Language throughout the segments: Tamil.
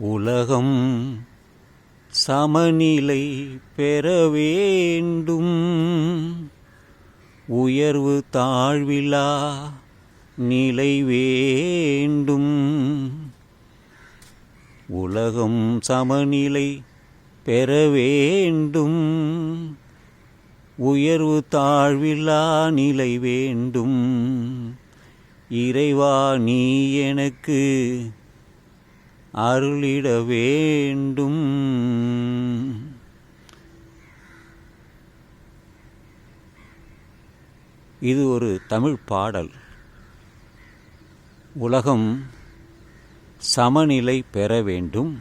உலகம் சமநிலை பெற வேண்டும். உயர்வு தாழ்விலா நிலை வேண்டும். உலகம் சமநிலை பெற வேண்டும். உயர்வு தாழ்விலா நிலை வேண்டும். இறைவா நீ எனக்கு அருளிட வேண்டும். இது ஒரு தமிழ் பாடல். உலகம் சமநிலை பெற வேண்டும்.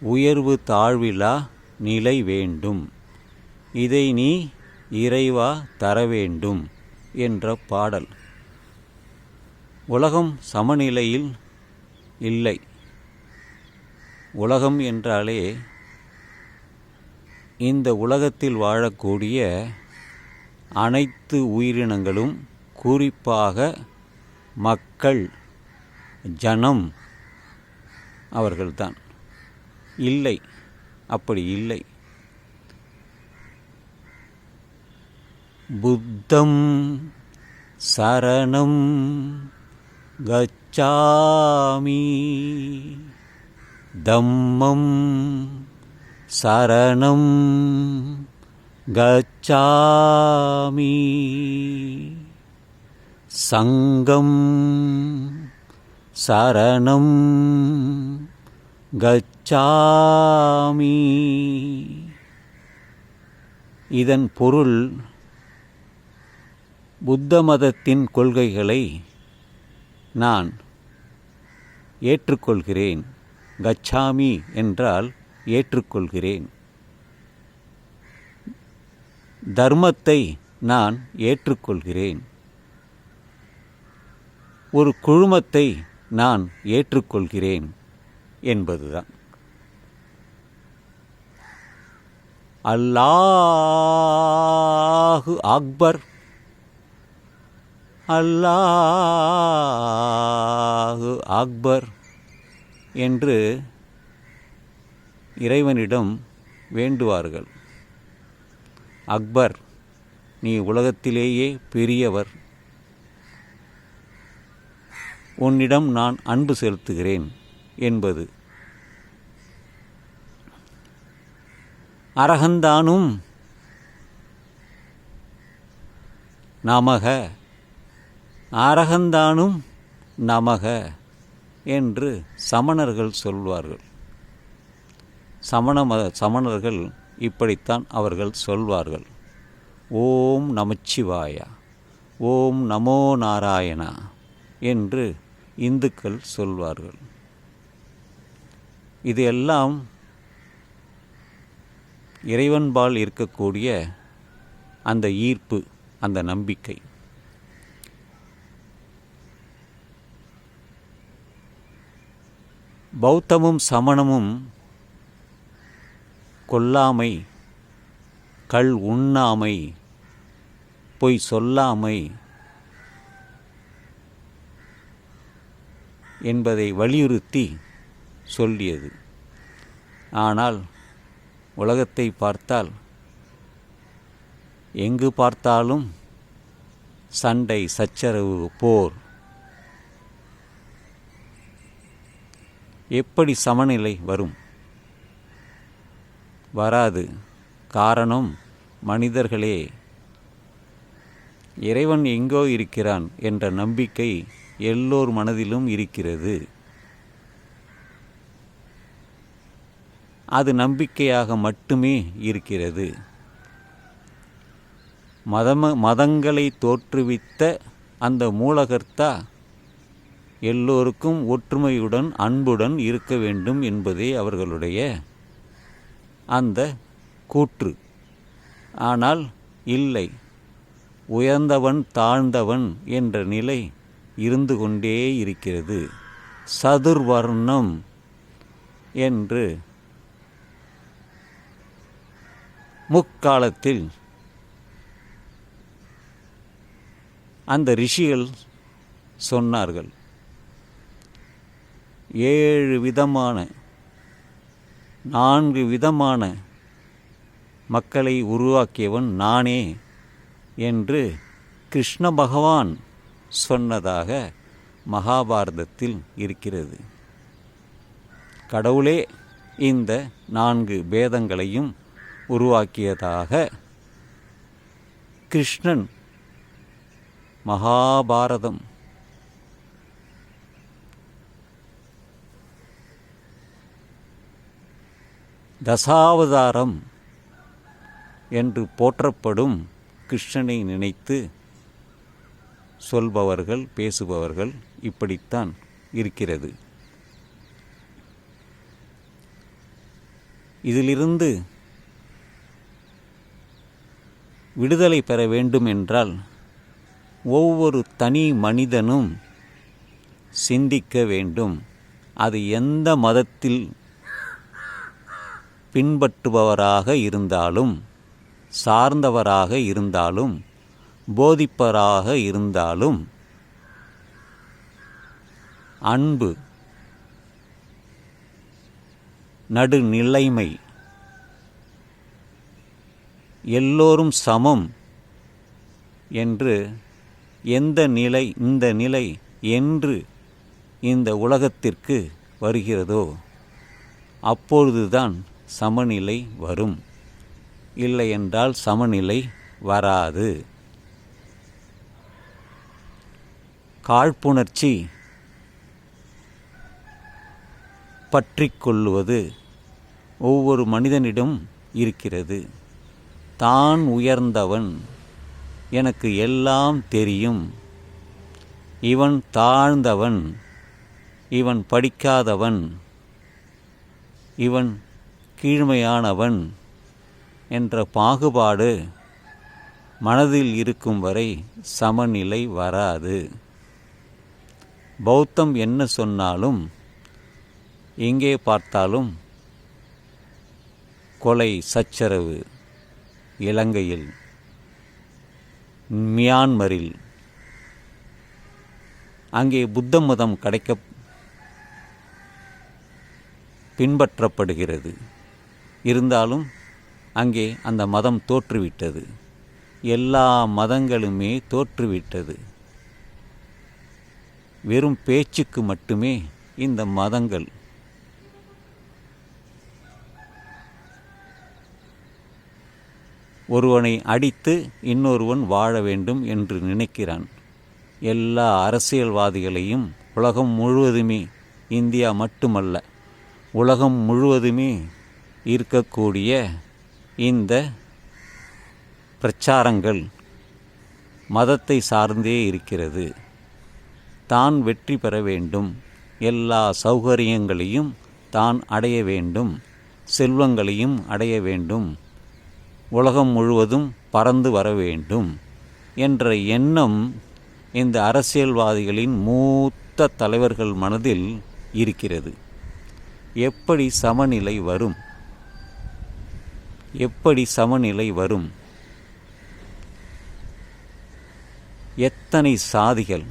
உயர்வு தாழ்விலா நிலை வேண்டும். இதை நீ இறைவா தர வேண்டும் என்ற பாடல். உலகம் சமநிலையில் இல்லை. உலகம் என்றாலே இந்த உலகத்தில் வாழக்கூடிய அனைத்து உயிரினங்களும் குறிப்பாக மக்கள் ஜனம் அவர்கள்தான். இல்லை அப்படி இல்லை. புத்தம் சரணம் கச்சாமி தம்மம் சரணம் கச்சாமி. சங்கம் சரணம் கச்சாமி. இதன் பொருள் புத்த மதத்தின் கொள்கைகளை நான் ஏற்றுக்கொள்கிறேன். கச்சாமி என்றால் ஏற்றுக்கொள்கிறேன். தர்மத்தை நான் ஏற்றுக்கொள்கிறேன். ஒரு குழுமத்தை நான் ஏற்றுக்கொள்கிறேன் என்பதுதான். அல்லாஹு அக்பர். அல்லாஹு அக்பர். என்று இறைவனிடம் வேண்டுவார்கள். அக்பர் நீ உலகத்திலேயே பெரியவர். உன்னிடம் நான் அன்பு செலுத்துகிறேன் என்பது. அரகந்தானும் நமக. அரகந்தானும் நமக. என்று சமணர்கள் சொல்வார்கள். சமண மத சமணர்கள் இப்படித்தான் அவர்கள் சொல்வார்கள். ஓம் நமச்சிவாயா ஓம் நமோ நாராயணா என்று இந்துக்கள் சொல்வார்கள். இது எல்லாம் இறைவன்பால் இருக்கக்கூடிய அந்த ஈர்ப்பு அந்த நம்பிக்கை. பௌத்தமும் சமணமும் கொல்லாமை கள் உண்ணாமை பொய் சொல்லாமை என்பதை வலியுறுத்தி சொல்லியது. ஆனால் உலகத்தை பார்த்தால் எங்கு பார்த்தாலும் சண்டை சச்சரவு போர் எப்படி சமநிலை வரும்? வராது. காரணம் மனிதர்களே இறைவன் எங்கோ இருக்கிறான் என்ற நம்பிக்கை எல்லோர் மனதிலும் இருக்கிறது. அது நம்பிக்கையாக மட்டுமே இருக்கிறது. மதம மதங்களை தோற்றுவித்த அந்த மூலகர்த்தா எல்லோருக்கும் ஒற்றுமையுடன் அன்புடன் இருக்க வேண்டும் என்பதே அவர்களுடைய அந்த கூற்று. ஆனால் இல்லை. உயர்ந்தவன் தாழ்ந்தவன் என்ற நிலை இருந்து கொண்டே இருக்கிறது. சதுர்வர்ணம் என்று முக்காலத்தில் அந்த ரிஷிகள் சொன்னார்கள். ஏழு விதமான நான்கு விதமான மக்களை உருவாக்கியவன் நானே என்று கிருஷ்ண பகவான் சொன்னதாக மகாபாரதத்தில் இருக்கிறது. கடவுளே இந்த நான்கு பேதங்களையும் உருவாக்கியதாக கிருஷ்ணன் மகாபாரதம் தசாவதாரம் என்று போற்றப்படும் கிருஷ்ணனை நினைத்து சொல்பவர்கள் பேசுபவர்கள் இப்படித்தான் இருக்கிறது. இதிலிருந்து விடுதலை பெற வேண்டும் என்றால் ஒவ்வொரு தனி மனிதனும் சிந்திக்க வேண்டும். அது எந்த மதத்தில் பின்பற்றுபவராக இருந்தாலும் சார்ந்தவராக இருந்தாலும் போதிப்பராக இருந்தாலும் அன்பு நடுநிலைமை எல்லோரும் சமம் என்று எந்த நிலை இந்த நிலை என்று இந்த உலகத்திற்கு வருகிறதோ அப்பொழுதுதான் சமநிலை வரும். இல்லையென்றால் சமநிலை வராது. காழ்ப்புணர்ச்சி பற்றி கொள்ளுவது ஒவ்வொரு மனிதனிடம் இருக்கிறது. தான் உயர்ந்தவன் எனக்கு எல்லாம் தெரியும். இவன் தாழ்ந்தவன் இவன் படிக்காதவன் இவன் கீழ்மையானவன் என்ற பாகுபாடு மனதில் இருக்கும் வரை சமநிலை வராது. பௌத்தம் என்ன சொன்னாலும் எங்கே பார்த்தாலும் கொலை சச்சரவு இலங்கையில் மியான்மரில் அங்கே புத்த மதம் கிடைக்க பின்பற்றப்படுகிறது. இருந்தாலும் அங்கே அந்த மதம் தோற்றுவிட்டது. எல்லா மதங்களுமே தோற்றுவிட்டது. வெறும் பேச்சுக்கு மட்டுமே இந்த மதங்கள். ஒருவனை அடித்து இன்னொருவன் வாழ வேண்டும் என்று நினைக்கிறான். எல்லா அரசியல்வாதிகளையும் உலகம் முழுவதுமே இந்தியா மட்டுமல்ல உலகம் முழுவதுமே இருக்கக்கூடிய இந்த பிரச்சாரங்கள் மதத்தை சார்ந்தே இருக்கிறது. தான் வெற்றி பெற வேண்டும். எல்லா சௌகரியங்களையும் தான் அடைய வேண்டும். செல்வங்களையும் அடைய வேண்டும். உலகம் முழுவதும் பறந்து வர வேண்டும் என்ற எண்ணம் இந்த அரசியல்வாதிகளின் மூத்த தலைவர்கள் மனதில் இருக்கிறது. எப்படி சமநிலை வரும்? எப்படி சமநிலை வரும்? எத்தனை சாதிகள்?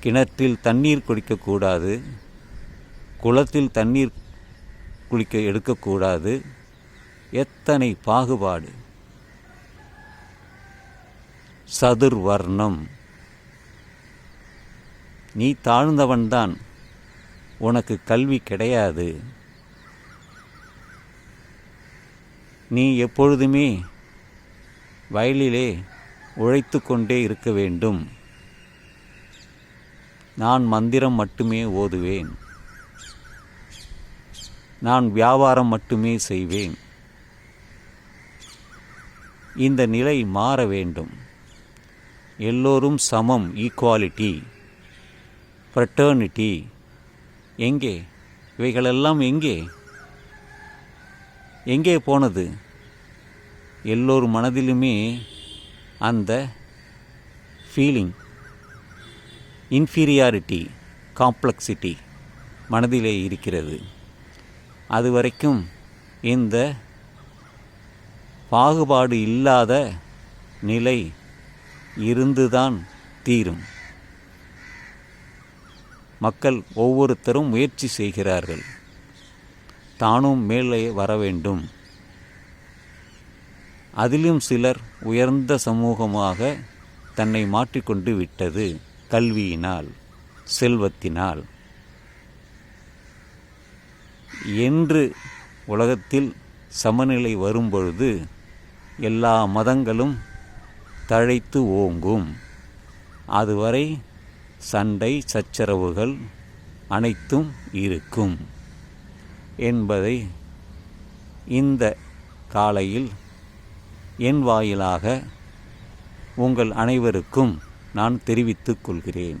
கிணற்றில் தண்ணீர் குடிக்கக்கூடாது. குளத்தில் தண்ணீர் குளிக்க எடுக்கக்கூடாது. எத்தனை பாகுபாடு? சதுர்வர்ணம். நீ தாழ்ந்தவன்தான். உனக்கு கல்வி கிடையாது. நீ எப்பொழுதுமே வயலிலே உழைத்து கொண்டே இருக்க வேண்டும். நான் மந்திரம் மட்டுமே ஓதுவேன். நான் வியாபாரம் மட்டுமே செய்வேன். இந்த நிலை மாற வேண்டும். எல்லோரும் சமம் ஈக்குவாலிட்டி ஃப்ரட்டர்னிட்டி எங்கே? இவைகளெல்லாம் எங்கே? எங்கே போனது? எல்லோர் மனதிலுமே அந்த ஃபீலிங் இன்ஃபீரியாரிட்டி காம்ப்ளெக்சிட்டி மனதிலே இருக்கிறது. அது வரைக்கும் இந்த பாகுபாடு இல்லாத நிலை இருந்துதான் தீரும். மக்கள் ஒவ்வொருத்தரும் முயற்சி செய்கிறார்கள். தானும் மேலே வர வேண்டும். அதிலும் சிலர் உயர்ந்த சமூகமாக தன்னை மாற்றிக்கொண்டு விட்டது கல்வியினால் செல்வத்தினால். என்று உலகத்தில் சமநிலை வரும்பொழுது எல்லா மதங்களும் தழைத்து ஓங்கும். அதுவரை சண்டை சச்சரவுகள் அனைத்தும் இருக்கும் என்பதை இந்த காலையில் என் வாயிலாக உங்கள் அனைவருக்கும் நான் தெரிவித்துக் கொள்கிறேன்.